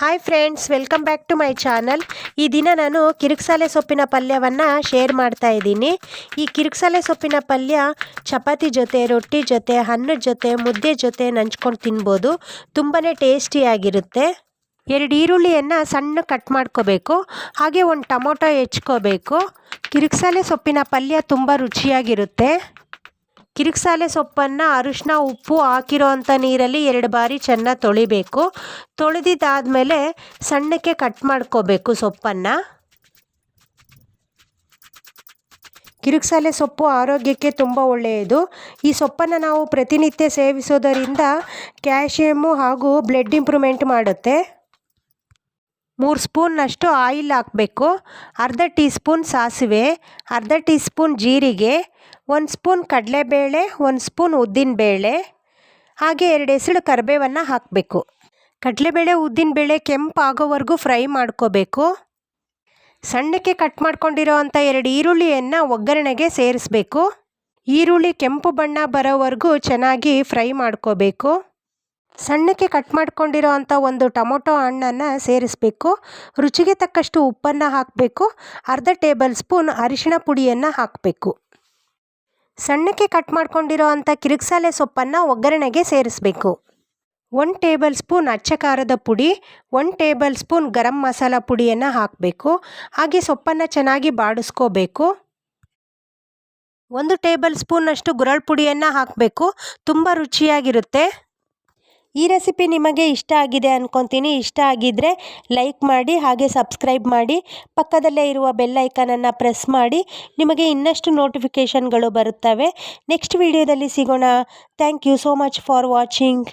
Hi friends welcome back to my channel ಈ ದಿನ ನಾನು ಕಿರಿಕ್ಸಾಲೆ ಸೊಪ್ಪಿನ ಪಲ್ಯವನ್ನು ಶೇರ್ ಮಾಡ್ತಾ ಇದ್ದೀನಿ. ಈ ಕಿರುಕ್ಸಾಲೆ ಸೊಪ್ಪಿನ ಪಲ್ಯ ಚಪಾತಿ ಜೊತೆ, ರೊಟ್ಟಿ ಜೊತೆ ಅನ್ನದ ಜೊತೆ, ಮುದ್ದೆ ಜೊತೆ ನಂಚ್ಕೊಂಡು ತಿನ್ಬೋದು. ತುಂಬಾ ಟೇಸ್ಟಿಯಾಗಿರುತ್ತೆ ಎರಡು ಈರುಳ್ಳಿಯನ್ನು ಸಣ್ಣ ಕಟ್ ಮಾಡ್ಕೋಬೇಕು. ಹಾಗೆ ಒಂದು ಟೊಮೊಟೊ ಹೆಚ್ಕೋಬೇಕು. ಕಿರಿಕ್ಸಾಲೆ ಸೊಪ್ಪಿನ ಪಲ್ಯ ತುಂಬ ರುಚಿಯಾಗಿರುತ್ತೆ. ಕಿರಿಕ್ಸಾಲೆ ಸೊಪ್ಪನ್ನು ಅರಿಶಿನ ಉಪ್ಪು ಹಾಕಿರೋ ಅಂಥ ನೀರಲ್ಲಿ ಎರಡು ಬಾರಿ ಚೆನ್ನಾಗಿ ತೊಳಿಬೇಕು. ತೊಳೆದಿದ್ದಾದಮೇಲೆ ಸಣ್ಣಕ್ಕೆ ಕಟ್ ಮಾಡ್ಕೋಬೇಕು ಸೊಪ್ಪನ್ನು. ಕಿರುಕ್ಸಾಲೆ ಸೊಪ್ಪು ಆರೋಗ್ಯಕ್ಕೆ ತುಂಬ ಒಳ್ಳೆಯದು. ಈ ಸೊಪ್ಪನ್ನು ನಾವು ಪ್ರತಿನಿತ್ಯ ಸೇವಿಸೋದರಿಂದ ಕ್ಯಾಲ್ಶಿಯಮ್ಮು ಹಾಗೂ ಬ್ಲಡ್ ಇಂಪ್ರೂವ್ಮೆಂಟ್ ಮಾಡುತ್ತೆ. ಮೂರು ಸ್ಪೂನ್ನಷ್ಟು ಆಯಿಲ್ ಹಾಕಬೇಕು. ಅರ್ಧ ಟೀ ಸ್ಪೂನ್ ಸಾಸಿವೆ, ಅರ್ಧ ಟೀ ಸ್ಪೂನ್ ಜೀರಿಗೆ, ಒಂದು ಸ್ಪೂನ್ ಕಡಲೆಬೇಳೆ, ಒಂದು ಸ್ಪೂನ್ ಉದ್ದಿನಬೇಳೆ ಹಾಗೆ ಎರಡು ಹೆಸಳು ಕರಿಬೇವನ್ನು ಹಾಕಬೇಕು. ಕಡಲೆಬೇಳೆ ಉದ್ದಿನಬೇಳೆ ಕೆಂಪಾಗೋವರೆಗೂ ಫ್ರೈ ಮಾಡ್ಕೋಬೇಕು. ಸಣ್ಣಕ್ಕೆ ಕಟ್ ಮಾಡ್ಕೊಂಡಿರೋ ಎರಡು ಈರುಳ್ಳಿಯನ್ನು ಒಗ್ಗರಣೆಗೆ ಸೇರಿಸ್ಬೇಕು. ಈರುಳ್ಳಿ ಕೆಂಪು ಬಣ್ಣ ಬರೋವರೆಗೂ ಚೆನ್ನಾಗಿ ಫ್ರೈ ಮಾಡ್ಕೋಬೇಕು. ಸಣ್ಣಕ್ಕೆ ಕಟ್ ಮಾಡ್ಕೊಂಡಿರೋ ಅಂಥ ಒಂದು ಟೊಮೊಟೊ ಹಣ್ಣನ್ನು ಸೇರಿಸಬೇಕು. ರುಚಿಗೆ ತಕ್ಕಷ್ಟು ಉಪ್ಪನ್ನು ಹಾಕಬೇಕು. ಅರ್ಧ ಟೇಬಲ್ ಸ್ಪೂನ್ ಅರಿಶಿಣ ಪುಡಿಯನ್ನು ಹಾಕಬೇಕು. ಸಣ್ಣಕ್ಕೆ ಕಟ್ ಮಾಡ್ಕೊಂಡಿರೋ ಅಂಥ ಕಿರಿಕ್ಸಾಲೆ ಸೊಪ್ಪನ್ನು ಒಗ್ಗರಣೆಗೆ ಸೇರಿಸಬೇಕು. ಒನ್ ಟೇಬಲ್ ಸ್ಪೂನ್ ಅಚ್ಚ ಖಾರದ ಪುಡಿ one tablespoon garam masala ಪುಡಿಯನ್ನು ಹಾಕಬೇಕು. ಹಾಗೆ ಸೊಪ್ಪನ್ನು ಚೆನ್ನಾಗಿ ಬಾಡಿಸ್ಕೋಬೇಕು. ಒಂದು ಟೇಬಲ್ ಸ್ಪೂನಷ್ಟು ಗುರಳ್ ಪುಡಿಯನ್ನು ಹಾಕಬೇಕು. ತುಂಬ ರುಚಿಯಾಗಿರುತ್ತೆ. ಈ ರೆಸಿಪಿ ನಿಮಗೆ ಇಷ್ಟ ಆಗಿದೆ ಅಂದ್ಕೊತೀನಿ ಇಷ್ಟ ಆಗಿದ್ದರೆ ಲೈಕ್ ಮಾಡಿ, ಹಾಗೆ ಸಬ್ಸ್ಕ್ರೈಬ್ ಮಾಡಿ. ಪಕ್ಕದಲ್ಲೇ ಇರುವ ಬೆಲ್ ಐಕನನ್ನು ಪ್ರೆಸ್ ಮಾಡಿ. ನಿಮಗೆ ಇನ್ನಷ್ಟು ನೋಟಿಫಿಕೇಷನ್ಗಳು ಬರುತ್ತವೆ. ನೆಕ್ಸ್ಟ್ ವಿಡಿಯೋದಲ್ಲಿ ಸಿಗೋಣ. Thank you so much for watching